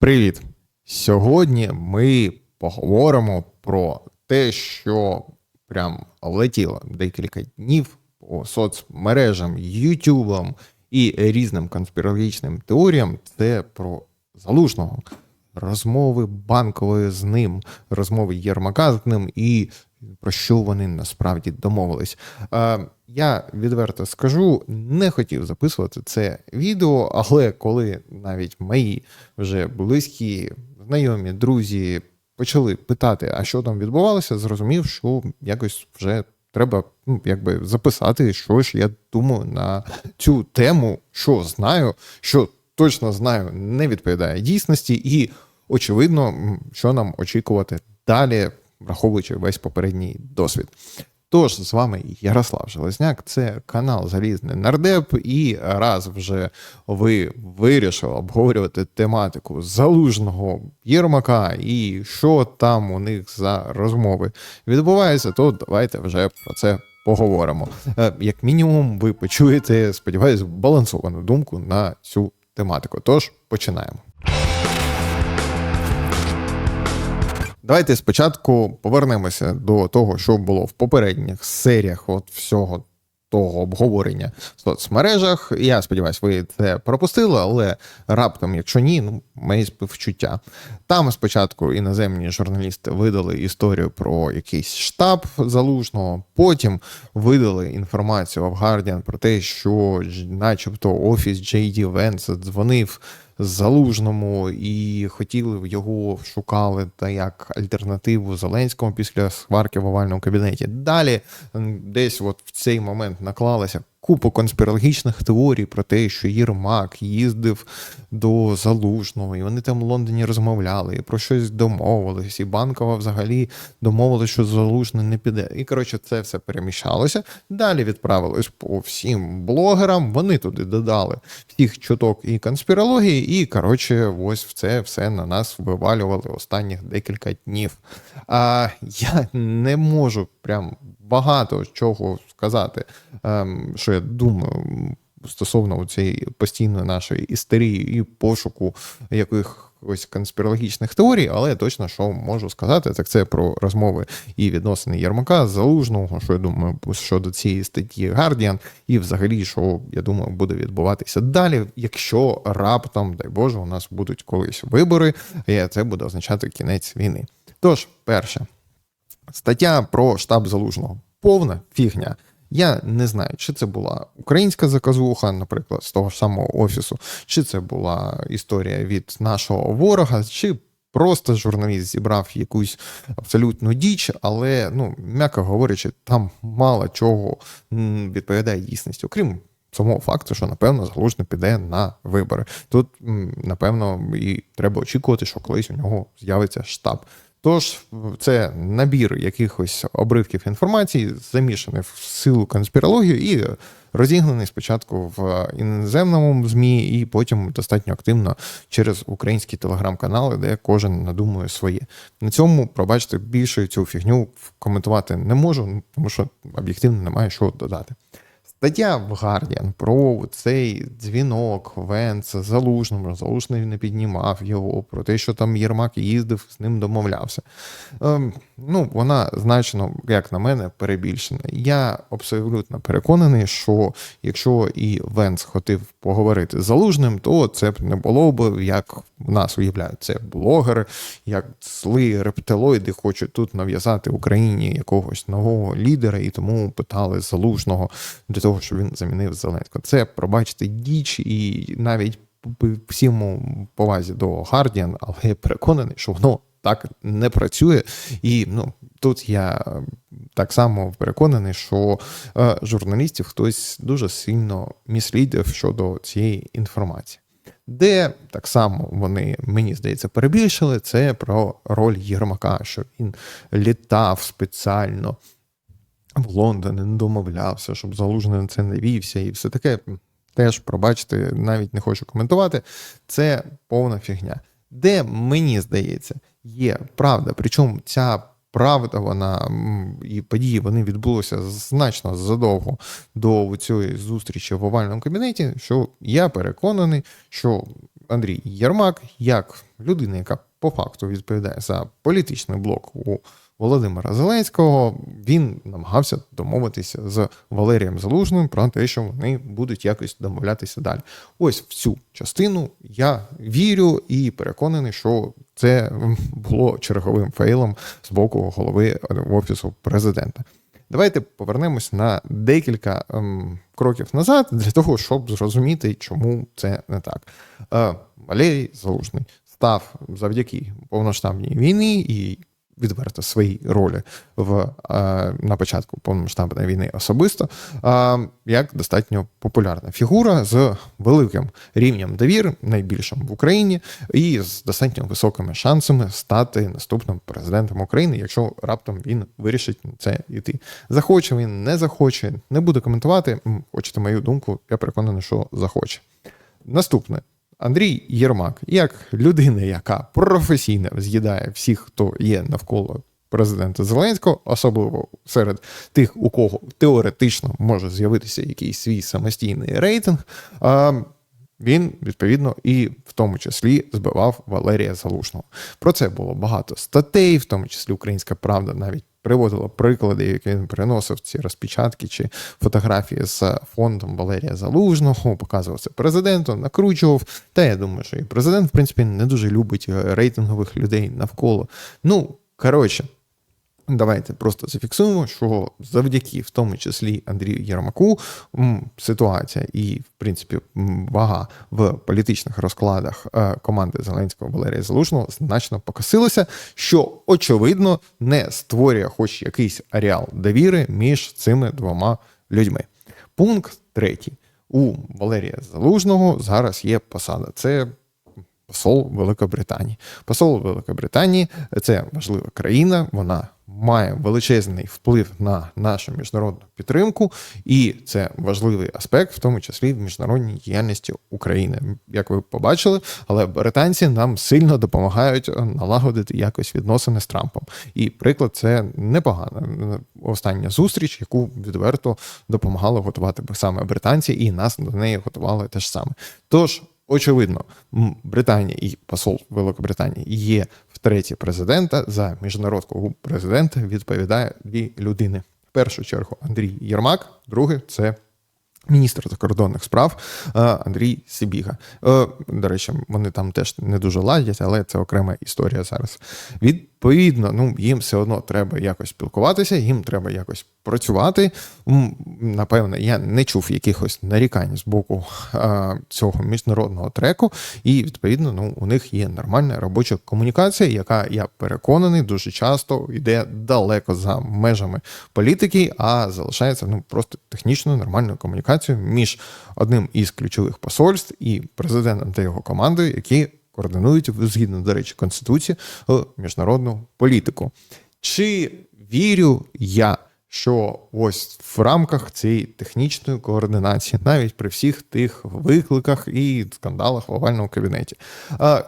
Привіт! Сьогодні ми поговоримо про те, що прям летіло декілька днів по соцмережам, ютубам і різним конспірологічним теоріям. Це про залужного розмови банкової з ним, розмови Єрмака з ним і про що вони насправді домовились. Е, я відверто скажу, не хотів записувати це відео, але коли навіть мої вже близькі, знайомі, друзі почали питати, а що там відбувалося, зрозумів, що якось вже треба ну, якби записати, що ж я думаю на цю тему, що знаю, що точно знаю, не відповідає дійсності, і очевидно, що нам очікувати далі, враховуючи весь попередній досвід. Тож з вами Ярослав Железняк, це канал Залізний Нардеп. І раз вже ви вирішили обговорювати тематику залужного Єрмака і що там у них за розмови відбувається, то давайте вже про це поговоримо. Е, Як мінімум, ви почуєте, сподіваюся, балансовану думку на цю тематику. Тож починаємо. Давайте спочатку повернемося до того, що було в попередніх серіях от всього того обговорення в соцмережах. Я сподіваюся, ви це пропустили, але раптом, якщо ні, ну мої співчуття. Там спочатку іноземні журналісти видали історію про якийсь штаб залужного, потім видали інформацію в Guardian про те, що начебто офіс J.D. Венса дзвонив залужному і хотіли його шукали та як альтернативу Зеленському після сварки в овальному кабінеті. Далі десь от в цей момент наклалася купа конспірологічних теорій про те, що Єрмак їздив до Залужного, і вони там в Лондоні розмовляли, і про щось домовились, і банкова взагалі домовилися, що Залужний не піде. І коротше, це все переміщалося. Далі відправилось по всім блогерам. Вони туди додали всіх чуток і конспірології, і коротше, ось це все на нас вивалювали останніх декілька днів. А я не можу прям багато чого сказати, ем, що я думаю стосовно цієї постійної нашої істерії і пошуку якихось конспірологічних теорій, але точно що можу сказати, так це про розмови і відносини Єрмака Залужного, що я думаю, щодо цієї статті Guardian, і взагалі, що я думаю, буде відбуватися далі, якщо раптом, дай Боже, у нас будуть колись вибори, і це буде означати кінець війни. Тож, перше. Стаття про штаб залужного. Повна фігня. Я не знаю, чи це була українська заказуха, наприклад, з того ж самого офісу, чи це була історія від нашого ворога, чи просто журналіст зібрав якусь абсолютну діч, але, ну, м'яко говорячи, там мало чого відповідає дійсності, окрім самого факту, що напевно залужний піде на вибори. Тут, напевно, і треба очікувати, що колись у нього з'явиться штаб. Тож це набір якихось обривків інформації, замішаний в силу конспірологію і розігнаний спочатку в іноземному ЗМІ, і потім достатньо активно через українські телеграм-канали, де кожен надумує своє. На цьому, пробачте, більше цю фігню коментувати не можу, тому що об'єктивно немає що додати. Стаття в Guardian про цей дзвінок Венца залужному, залужний не піднімав його, про те, що там Єрмак їздив, з ним домовлявся. Ем, ну, вона значно, як на мене, перебільшена. Я абсолютно переконаний, що якщо і Венц хотів поговорити з залужним, то це б не було б, як нас уявляють, це блогери, як зли рептилоїди хочуть тут нав'язати Україні якогось нового лідера, і тому питали залужного для того, щоб він замінив Зеленського. Це, пробачте, діч, і навіть всьому повазі до Guardian, але я переконаний, що воно так не працює. І ну, тут я так само переконаний, що е, журналістів хтось дуже сильно міслідив щодо цієї інформації. Де так само вони, мені здається, перебільшили це про роль Єрмака, що він літав спеціально в Лондон, не домовлявся, щоб залужний на це не вівся, і все таке. Теж, пробачте, навіть не хочу коментувати. Це повна фігня. Де мені здається, є правда. Причому ця правда, вона і події вони відбулися значно задовго до цієї зустрічі в овальному кабінеті. Що я переконаний, що Андрій Єрмак, як людина, яка по факту відповідає за політичний блок у Володимира Зеленського, він намагався домовитися з Валерієм Залужним про те, що вони будуть якось домовлятися далі. Ось в цю частину я вірю і переконаний, що це було черговим фейлом з боку голови офісу президента. Давайте повернемось на декілька ем, кроків назад для того, щоб зрозуміти, чому це не так. Е, Валерій Залужний став завдяки повноштабній війні і відверто свої ролі в е, на початку повномасштабної війни особисто, е, як достатньо популярна фігура з великим рівнем довір, найбільшим в Україні, і з достатньо високими шансами стати наступним президентом України, якщо раптом він вирішить це йти. Захоче він, не захоче, не буде коментувати. Хочете мою думку, я переконаний, що захоче. Наступне Андрій Єрмак, як людина, яка професійно з'їдає всіх, хто є навколо президента Зеленського, особливо серед тих, у кого теоретично може з'явитися якийсь свій самостійний рейтинг. Він відповідно і в тому числі збивав Валерія Залужного. Про це було багато статей, в тому числі Українська Правда навіть приводила приклади, які він приносив ці розпечатки чи фотографії з фондом Валерія Залужного, показував це президенту, накручував. Та я думаю, що і президент, в принципі, не дуже любить рейтингових людей навколо. Ну коротше. Давайте просто зафіксуємо, що завдяки, в тому числі Андрію Єрмаку, ситуація і, в принципі, вага в політичних розкладах е, команди Зеленського Валерія Залужного значно покосилася, що очевидно не створює хоч якийсь ареал довіри між цими двома людьми. Пункт третій. У Валерія Залужного зараз є посада. Це посол Великобританії. Посол Великобританії це важлива країна. Вона має величезний вплив на нашу міжнародну підтримку, і це важливий аспект, в тому числі в міжнародній діяльності України. Як ви побачили, але британці нам сильно допомагають налагодити якось відносини з Трампом. І приклад це непогана остання зустріч, яку відверто допомагали готувати саме британці, і нас до неї готували теж саме. Тож. Очевидно, Британія і посол Великобританії є втретє президента за міжнародного президента відповідає дві людини. В першу чергу Андрій Єрмак, друге це міністр закордонних справ е, Андрій Сибіга. Е, до речі, вони там теж не дуже ладять, але це окрема історія зараз. Відповідно, ну їм все одно треба якось спілкуватися, їм треба якось працювати. Напевно, я не чув якихось нарікань з боку а, цього міжнародного треку, і відповідно ну, у них є нормальна робоча комунікація, яка я переконаний дуже часто йде далеко за межами політики, а залишається ну просто технічною нормальною комунікацією між одним із ключових посольств і президентом та його командою, які координують згідно до речі конституції міжнародну політику. Чи вірю я? що ось в рамках цієї технічної координації, навіть при всіх тих викликах і скандалах в овальному кабінеті,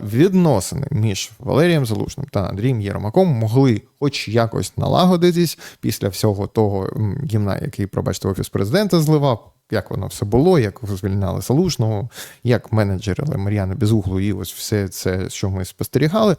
відносини між Валерієм Залужним та Андрієм Єрмаком могли, хоч якось налагодитись після всього того гімна, який, пробачте, офіс президента зливав як воно все було, як звільняли Залужного, як менеджерили Мар'яни Безуглу, і ось все це, що ми спостерігали.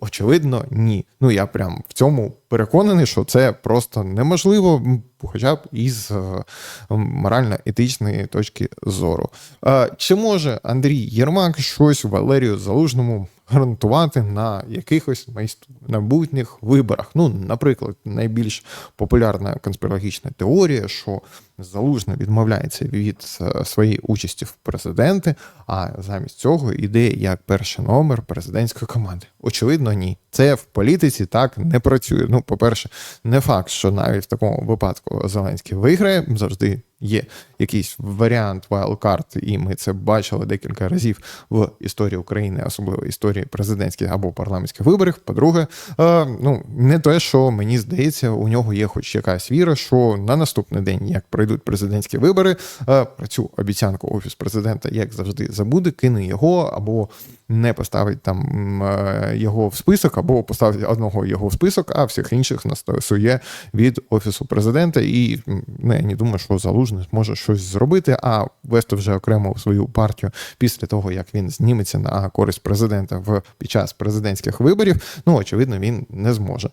Очевидно, ні. Ну я прям в цьому переконаний, що це просто неможливо, хоча б із е, морально-етичної точки зору. Чи може Андрій Єрмак щось Валерію Залужному? гарантувати на якихось майбутніх виборах. Ну, наприклад, найбільш популярна конспірологічна теорія, що залужно відмовляється від е, своєї участі в президенти, а замість цього йде як перший номер президентської команди. Очевидно, ні. Це в політиці так не працює. Ну, по-перше, не факт, що навіть в такому випадку Зеленський виграє завжди є якийсь варіант wildcard, і ми це бачили декілька разів в історії України, особливо історії президентських або парламентських виборів. По-друге, ну не те, що мені здається, у нього є хоч якась віра, що на наступний день, як прийде пройдуть президентські вибори. е, Про цю обіцянку офіс президента, як завжди, забуде, кине його або не поставить там е, його в список, або поставить одного його в список, а всіх інших настосує від офісу президента. І ну, не думаю, що залужний зможе щось зробити, а вести вже окремо свою партію після того, як він зніметься на користь президента в під час президентських виборів. Ну очевидно, він не зможе.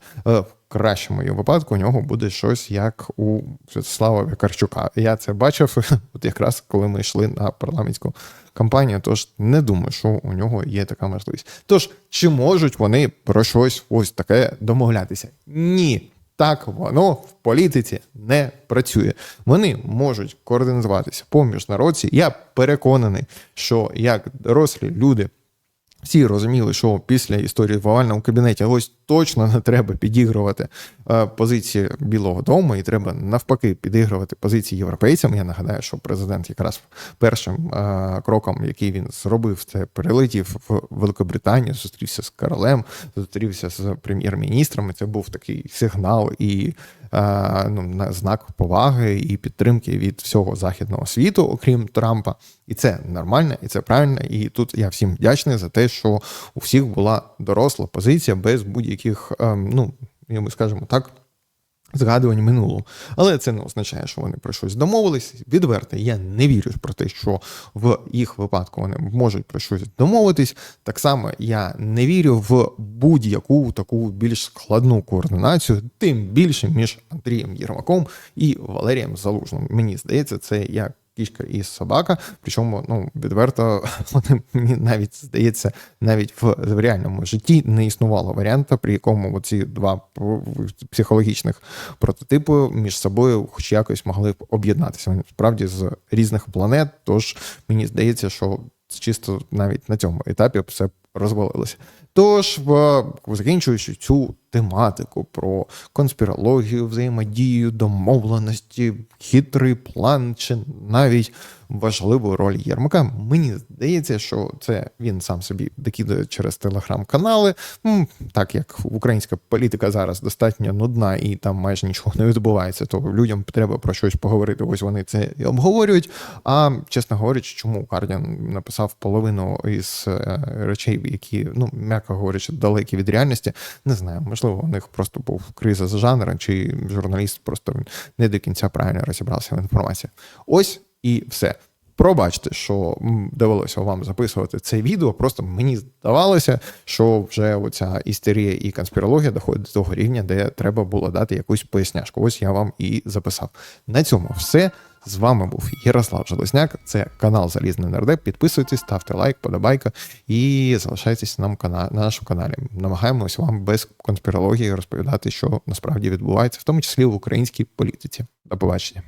Е, В випадку у нього буде щось як у Святослава Вікарчука. Я це бачив, от якраз коли ми йшли на парламентську кампанію. Тож не думаю, що у нього є така можливість. Тож чи можуть вони про щось ось таке домовлятися? Ні. Так воно в політиці не працює. Вони можуть координуватися по міжнародці. Я переконаний, що як дорослі люди всі розуміли, що після історії в овальному кабінеті ось точно не треба підігрувати е, позиції Білого Дому, і треба навпаки підігрувати позиції європейцям. Я нагадаю, що президент якраз першим е, кроком, який він зробив, це перелетів в Великобританію, зустрівся з королем, зустрівся з прем'єр-міністрами. Це був такий сигнал і ну, на знак поваги і підтримки від всього західного світу, окрім Трампа. І це нормально, і це правильно. І тут я всім вдячний за те, що у всіх була доросла позиція без будь-яких, ем, ну ми скажемо так. Згадувань минулого, але це не означає, що вони про щось домовились. Відверто, я не вірю про те, що в їх випадку вони можуть про щось домовитись. Так само я не вірю в будь-яку таку більш складну координацію, тим більше між Андрієм Єрмаком і Валерієм Залужним. Мені здається, це як кішка і собака. Причому, ну відверто, вони мені навіть здається, навіть в, в реальному житті не існувало варіанта, при якому ці два психологічних прототипи між собою, хоч якось могли б об'єднатися. Вони справді з різних планет. Тож мені здається, що чисто навіть на цьому етапі все розвалилося. Тож, закінчуючи цю тематику про конспірологію, взаємодію, домовленості, хитрий план чи навіть важливу роль Єрмака, мені здається, що це він сам собі докидає через телеграм-канали. Так як українська політика зараз достатньо нудна і там майже нічого не відбувається, то людям треба про щось поговорити. Ось вони це і обговорюють. А чесно говорячи, чому Кардіан написав половину із е, речей, які ну м'яко говорячи, далекі від реальності, не знаю, можливо, у них просто був криза з жанру, чи журналіст просто не до кінця правильно розібрався в інформації. Ось і все. Пробачте, що довелося вам записувати це відео. Просто мені здавалося, що вже оця істерія і конспірологія доходить до того рівня, де треба було дати якусь поясняшку. Ось я вам і записав. На цьому все. З вами був Ярослав Железняк. Це канал Залізний Нардеп. Підписуйтесь, ставте лайк, подобайка і залишайтесь нам на нашому каналі. Намагаємося вам без конспірології розповідати, що насправді відбувається, в тому числі в українській політиці. До побачення.